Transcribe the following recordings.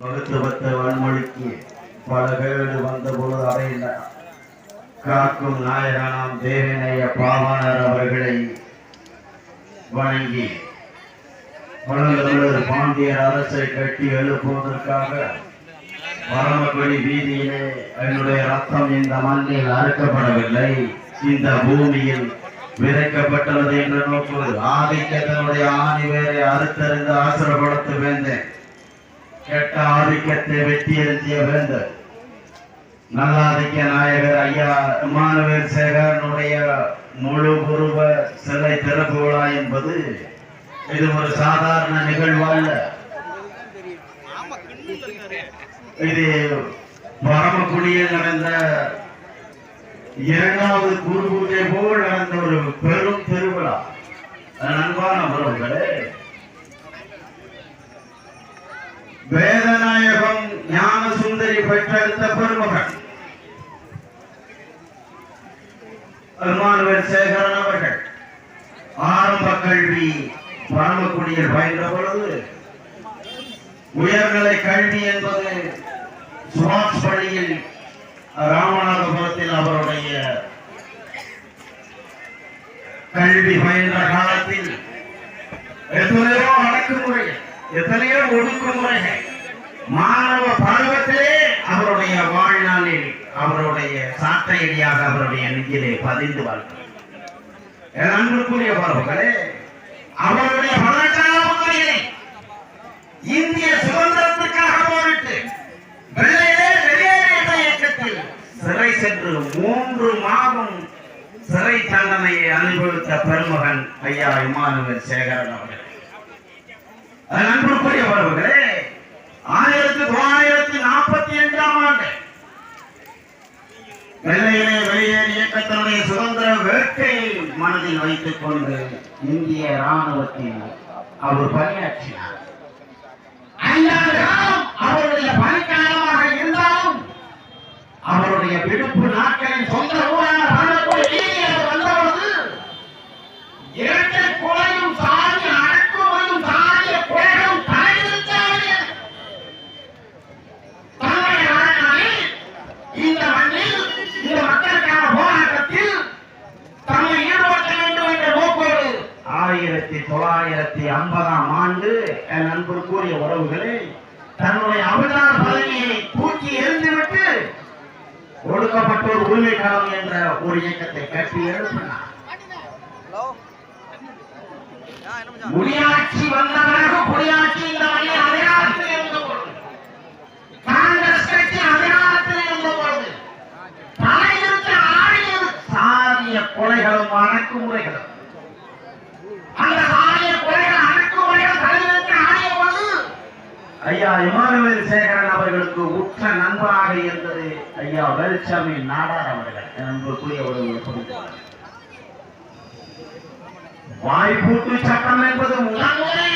மகத்துவத்தை வன்மொழிக்கு பல கேடு வந்தபோது பொழுது காக்கும் நாயகனாம் தேவனைய பாவனர் அவர்களை வணங்கி பழந்தமிழர் பாண்டியர் அரசை கட்டி எழுப்புவதற்காக பரமக்குடி வீதியிலே என்னுடைய ரத்தம் இந்த மண்ணில் அறுக்கப்படவில்லை. இந்த பூமியில் விதைக்கப்பட்டுள்ளது என்று நோக்குவது ஆதிக்கத்தினுடைய ஆணி வேரை அறுத்தறிந்து ஆசிரப்படுத்த வேண்டேன் கெட்ட ஆதிக்கத்தை வெட்டி எழுதிய வேந்தர் நல்லாதிக்க நாயகர் ஐயா இமானுவேல் சேகரனுடைய முழு உருவ சிலை திறப்பு விழா என்பது இது ஒரு சாதாரண நிகழ்வல்ல இது பரமக்குடியில் நடந்த இரண்டாவது குரு பூஜை போல் நடந்த ஒரு பெரும் திருவிழா. அன்பான உறவுகளே வேதநாயகம் ஞான சுந்தரி பெற்றெடுத்த பெருமகன். பெருமானவர் சேகரன் அவர்கள். ஆரம்ப கல்வி பரமக்குடியில் பயின்ற பொழுது உயர்நிலை கல்வி என்பது சுபாஷ் பள்ளியில் ராமநாதபுரத்தில் அவருடைய கல்வி பயின்ற காலத்தில் எத்தனையோ ஒடுக்குமுறைகள் மாணவ பருவத்திலே அவருடைய வாழ்நாளில் அவருடைய சாட்டையடியாக அவருடைய நெஞ்சிலே பதிந்து வாழ்க்கிறார் அன்புக்குரிய பருவங்களே அவருடைய பணக்காரர்களே இந்திய சுதந்திரத்துக்காக போரிட்டு வெள்ளையிலே வெளியேறு இயக்கத்தில் சிறை சென்று மூன்று மாதம் சிறை தண்டனையை அனுபவித்த பெருமகன் ஐயா இமானுவேல் சேகரன் அன்புக்குரியவர்களே ஆயிரத்தி தொள்ளாயிரத்தி நாற்பத்தி அஞ்சாம் ஆண்டு வெள்ளையிலே வெளியேறு இயக்கத்தினுடைய சுதந்திர வேட்கை மனதில் வைத்துக் கொண்டு இந்திய ராணுவத்தில் அவர் பணியாற்றினார். அவருடைய பணிக்காலமாக இருந்தாலும் அவருடைய விடுப்பு நாட்களின் சொந்த ஆயிரத்தி தொள்ளாயிரத்தி ஐம்பதாம் ஆண்டு என் அன்புக்குரிய உறவுகளே தன்னுடைய அபிதான பதவியை தூக்கி எறிந்துவிட்டு ஒடுக்கப்பட்டோர் உரிமை களம் என்ற ஒரு இயக்கத்தை கட்டி எழுப்பினார். முடியாட்சி வந்த பிறகு குடியாட்சி இந்த மண்ணில் அதிகாரத்தில் இருந்த பொழுது காங்கிரஸ் கட்சி அதிகாரத்தில் இருந்த பொழுது தலையிற்கு ஆடியது சாதிய கொலைகளும் அடக்குமுறைகளும் அந்த சாதிய கொலைகள் அடக்குமுறைகள் தலையிற்கு ஆடிய பொழுது ஐயா இமானுவேல் சேகரன் அவர்களுக்கு உற்ற நண்பராக இருந்தது. ஐயா வேலுச்சாமி நாடார் அவர்கள். அன்புக்குரிய ஒரு வாய்ப்பூட்டு சட்டம் என்பது முதல் முறை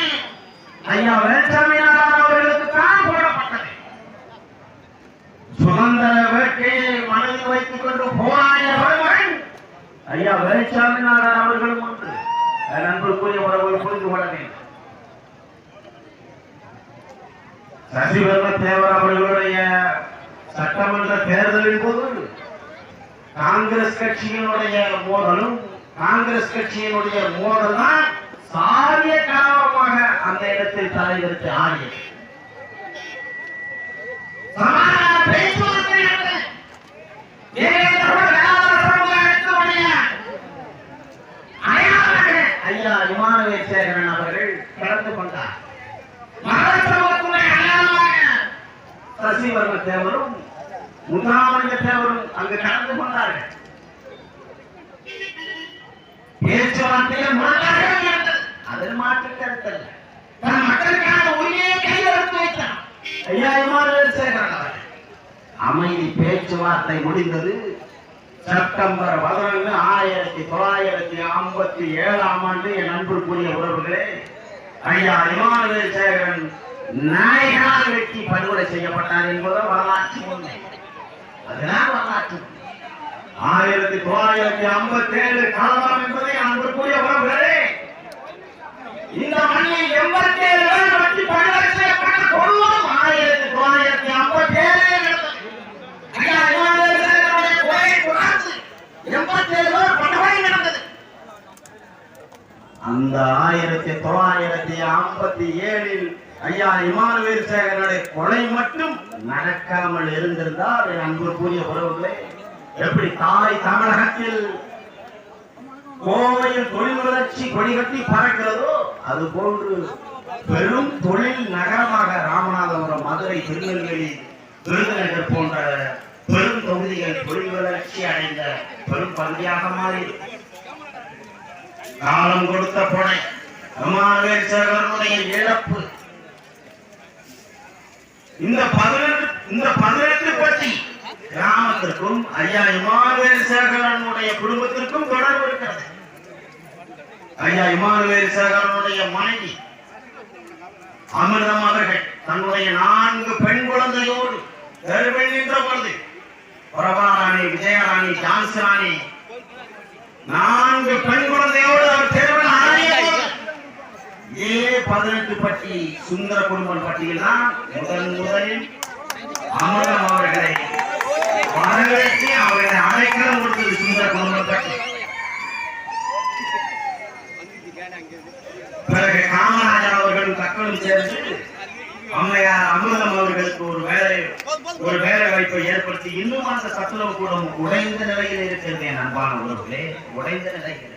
ஐயா வேலுச்சாமி நாடார் அவர்களுக்கு தான் போடப்பட்டது. சுதந்திர வேட்கையை மனதில் வைத்துக் கொண்டு போராய பெருமகன் ஐயா வேலுச்சாமி நாடார் அவர்களும் ஒன்று. என் அன்புக்குரிய உறவை புரிந்து கொள்ள வேண்டும். சசிவர்ம தேவர் அவர்களுடைய சட்டமன்ற தேர்தலின் போது காங்கிரஸ் கட்சியினுடைய மோதலும் காங்கிரஸ் கட்சியினுடைய மோதல் தான் சாரிய காரணமாக அந்த இடத்தில் தலைவருக்கு ஆகியது. ஐயா இமானுவேல் சேகரன் அவர்கள் கலந்து கொண்டார். சசிவர்ம தேவரும் முத்தாமலிங்க தேவரும் அங்கு கலந்து கொண்டார்கள். பேச்சுவார்த்தையில் முரணாக இருந்தது அதில் மாற்று கருத்தல்ல தன் மக்களுக்கான உரிமையை கையெழுத்து வைத்தான். ஐயா இமானுவேல் சேகரன் அவர்கள். அமைதி பேச்சுவார்த்தை முடிந்தது. செப்டம்பர் பதினொன்று ஆயிரத்தி தொள்ளாயிரத்தி ஐம்பத்தி ஏழாம் ஆண்டு என் அன்புக்குரிய உறவுகளே ஐயா இமானுவேல் சேகரன் நாயனால் வெட்டி படுகொலை செய்யப்பட்டார் என்பதுதான் வரலாற்று உண்மை. அதுதான் வரலாற்று ஆயிரத்தி தொள்ளாயிரத்தி ஐம்பத்தி ஏழு காலம் என்பதை அன்புக்குரிய உறவுகளே இந்த மண்ணில் எண்பத்தி ஏழு பேர் வெட்டி படுகொலை செய்யப்பட்ட கொள்வோம் ஆயிரத்தி தொள்ளாயிரத்தி ஐம்பத்தி ஏழு எண்பத்தி ஏழு பேர் நடந்தது. அந்த ஆயிரத்தி தொள்ளாயிரத்தி ஐம்பத்தி ஏழு ஏழில் ஐயா இமானுவேல் சேகரனுடைய கொலை மட்டும் நடக்காமல் இருந்திருந்தால் என் அன்புக்குரிய உறவுகளே எப்படி தாய் தமிழகத்தில் கோவையில் தொழில் வளர்ச்சி கொடிகட்டி பறக்கிறதோ அது போன்று பெரும் தொழில் நகரமாக ராமநாதபுரம் மதுரை திருநெல்வேலி விருதுநகர் போன்ற பெரும் தொகுதிகள் தொழில் வளர்ச்சி அடைந்த பெரும் பகுதியாக மாறி காலம் கொடுத்த கொடை அம்மாவேல் சேகருடைய இழப்பு. இந்த பதினெட்டு இந்த பதினெட்டு பற்றி கிராமத்திற்கும் ஐயா இமானுவேல் சேகரனுடைய குடும்பத்திற்கும் தொடர்பு இருக்கிறது. ஐயா இமானுவேல் சேகரனுடைய மனைவி அமிர்தம் அவர்கள் தன்னுடைய நான்கு பெண் குழந்தையோடு கருவில் நின்ற பொழுது பிரபாராணி விஜயராணி ஜான்சி ராணி நான்கு பெண் குழந்தையோடு அவர் தேர்வு ஏ பதினெட்டு பட்டி சுந்தர குடும்பம் பட்டியில் தான் முதன் முதலில் அமரம் அவர்களை வரவேற்று அவர்களை அடைக்கலம் கொடுத்தது சுந்தர குடும்பம் பட்டி. பிறகு காமராஜர் அவர்களும் தக்களும் சேர்ந்து அம்மையார் அமிர்தம் அவர்களுக்கு ஒரு வேலை ஒரு வேலை வாய்ப்பை ஏற்படுத்தி இன்னும் அந்த சத்துணவு கூடம் உடைந்த நிலையில் இருக்கிறது என் அன்பான உறவுகளே உடைந்த நிலையில்.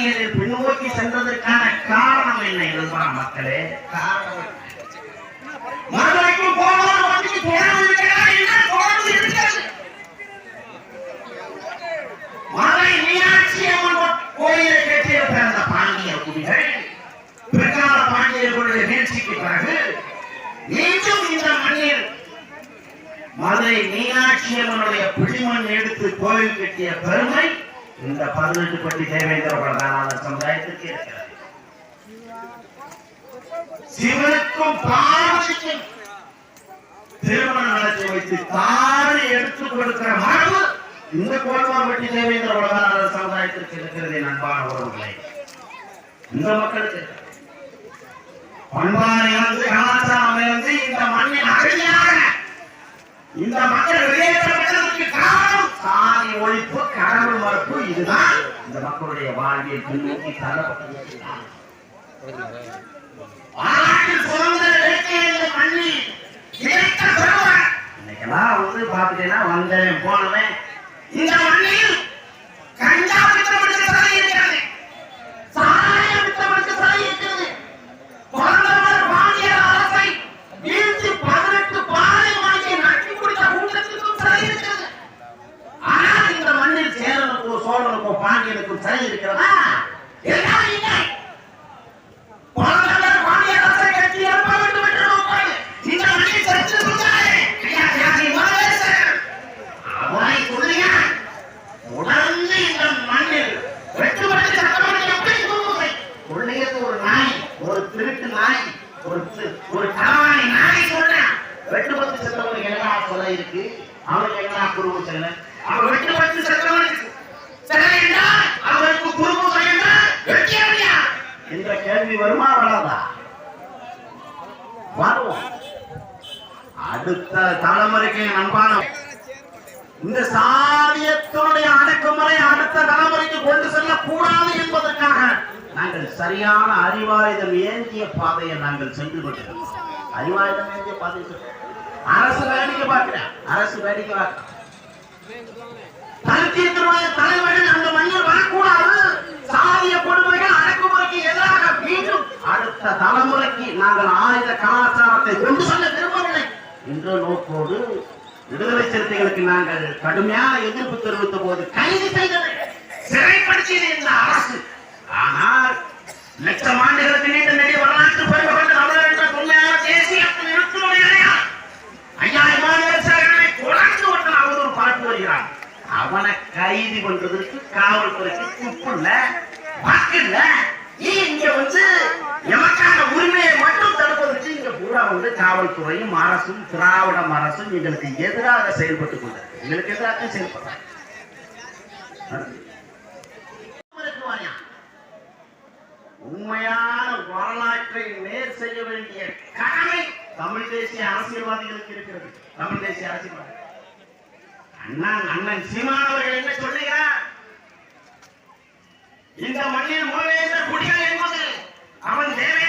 ஆசிரியர்கள் பின்னோக்கி சென்றதற்கான காரணம் என்ன இதுதான் மக்களே? காரணம் மதுரைக்கு போனால் வந்து தொடர்பு இருக்கிறதா என்ன? தொடர்பு இருக்கிறது மதுரை மீனாட்சி அம்மன் கோயிலை கட்டிய பிறந்த பாண்டிய குடிகள் பிற்கால பாண்டியர்களுடைய வீழ்ச்சிக்கு பிறகு மீண்டும் இந்த மண்ணில் மதுரை மீனாட்சி அம்மனுடைய பிடிமண் எடுத்து கோயில் கட்டிய பெருமை இந்த பதினெட்டு கோடி தேவேந்திர பிரதான சமுதாயத்திற்கு இருக்கிறது சிவனுக்கும் பார்வதிக்கும் திருமணம் நடத்தி வைத்து தாரை எடுத்துக் கொடுக்கிற மரபு இந்த கோட்பாடு தேவேந்திர உலகான சமுதாயத்திற்கு இருக்கிறது நண்பான உறவுகளை இந்த மக்களுக்கு பண்பாடு இழந்து கலாச்சாரம் இழந்து இந்த மண்ணின் அகதியாக இந்த மக்கள் வெளியேற்றப்பட்டதற்கு காரணம் சாதி ஒழிப்பு. மறுப்பு இதுதான். இந்த மக்களுடைய வாழ்வியல் பின்னோக்கி. இன்னைக்கெல்லாம் வந்து பார்த்துட்டீங்கன்னா வந்தேன் போனவன். இந்த மண்ணில் கஞ்சா வித்தவனுக்கு சிலை இருக்கிறது சாராயம் வித்தவனுக்கு சிலை இருக்கிறது பிறந்தவர் பாண்டியர் அரசை வீழ்த்தி பதினெட்டு பாறை வாங்கி நட்டி குடித்த கூட்டத்திற்கும் சிலை இருக்கிறது ஆனால் இந்த மண்ணில் சேரனுக்கோ சோழனுக்கோ பாண்டியனுக்கும் சிலை இருக்கிறதா எல்லாம் இல்லை பிறந்தவர் பாண்டியர் அரசை கட்டி எழுப்ப வேண்டும் என்று நோக்காது. இந்த மண்ணில் சரித்திரம் சொல்கிறாரே. ஐயா, தியாகி மாதேசன். அவனை சொல்லுங்க. தொடர்ந்து இந்த மண்ணில் வெட்டுப்பட்டு சட்டமன்ற எப்படி தூங்குவை? கொள்ளையது ஒரு நாய் ஒரு திருட்டு நாய் ஒரு தி- ஒரு களவாணி நாய் சொன்னான் வெட்டுப்பட்டு செத்தவனுக்கு என்னடா கொலை இருக்கு அவனுக்கு என்னடா குருவு செல்ல அவன் வெட்டுப்பட்டு செத்தவனுக்கு சிலை என்றால் அவனுக்கு குருவு என்றால் வெட்டியவனியா என்ற கேள்வி வருமா வராதா? வரும் அடுத்த தலைமுறைக்கு அன்பான இந்த சாதியத்தினுடைய அடக்குமுறை அடுத்த தலைமுறைக்கு கொண்டு செல்லக்கூடாது என்பதற்காக நாங்கள் சரியான அறிவாயுதம் ஏந்திய பாதையை நாங்கள் சென்று கொண்டிருக்கிறோம். அறிவாயுதம் ஏந்திய பாதை அரசு வேடிக்கை பார்க்கிறேன் அரசு வேடிக்கை பார்க்கிறேன் தலைவர்கள் அந்த மண்ணில் வரக்கூடாது. சாதிய கொடுமைகள் அடக்குமுறைக்கு எதிராக மீண்டும் அடுத்த தலைமுறைக்கு நாங்கள் ஆயுத கலாச்சாரத்தை கொண்டு செல்ல விரும்பவில்லை. என்ற நோக்கோடு விடுதலை சிறுத்தைகளுக்கு நாங்கள் கடுமையான எதிர்ப்பு தெரிவித்த போது கைது செய்தது சிறைப்படுத்தியது இந்த அரசு. ஆனால் லட்சம் ஆண்டுகளுக்கு நீண்ட நெடிய வரலாற்று பெருமை கொண்ட தமிழர் என்ற தொன்மையான தேசியத்தின் இருக்குமையா ஐயா இமானுவேல் சேகரனை தொடர்ந்து ஒருத்தன் அவதூறு பார்த்து வருகிறான் அவனை கைது பண்றதற்கு காவல்துறைக்கு துப்பு இல்ல வாக்கு இல்ல நீ இங்க வந்து எமக்கான உரிமையை மட்டும் தடுப்பதற்கு இங்க பூரா வந்து காவல்துறையும் அரசும் திராவிட அரசும் எங்களுக்கு எதிராக செயல்பட்டுக் கொண்டார் எங்களுக்கு எதிராக செயல்படுறாங்க. உண்மையான வரலாற்றை நேர் செய்ய வேண்டிய கடமை தமிழ் தேசிய அரசியல்வாதிகளுக்கு இருக்கிறது. தமிழ் தேசிய அரசியல்வாதிகள். அண்ணன் அண்ணன் சீமானவர்கள் என்ன சொல்லுகிறார்? இந்த மண்ணில் மூவேந்த குடிகள் என்பது அவன் தேவை